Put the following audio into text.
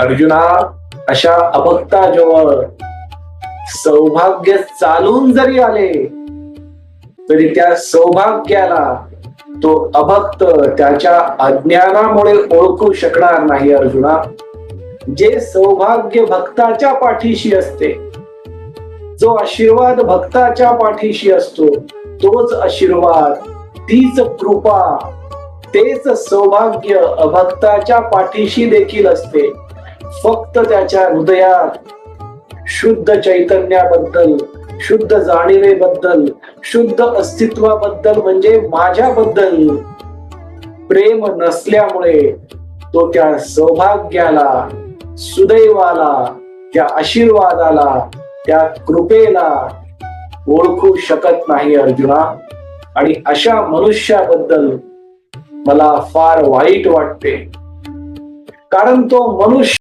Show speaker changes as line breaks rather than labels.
अर्जुना अशा अभक्ताजवळ सौभाग्य चालून जरी आले तरी त्या सौभाग्याला तो अभक्त त्याच्या अज्ञानामुळे ओळखू शकणार नाही अर्जुना. जे सौभाग्य भक्ताच्या पाठीशी असते जो आशीर्वाद भक्ताच्या पाठीशी असतो तोच आशीर्वाद तीच कृपा तेच सौभाग्य अभक्ताच्या पाठीशी देखील असते. फक्त त्याच्या हृदयात शुद्ध चैतन्याबद्दल शुद्ध जाणीवेबद्दल शुद्ध अस्तित्वाबद्दल म्हणजे माझ्याबद्दल प्रेम नसल्यामुळे तो त्या सौभाग्याला सुदैवाला त्या आशीर्वादाला त्या कृपेला ओळखू शकत नाही अर्जुना. आणि अशा मनुष्याबद्दल मला फार वाईट वाटते. कारण तो मनुष्य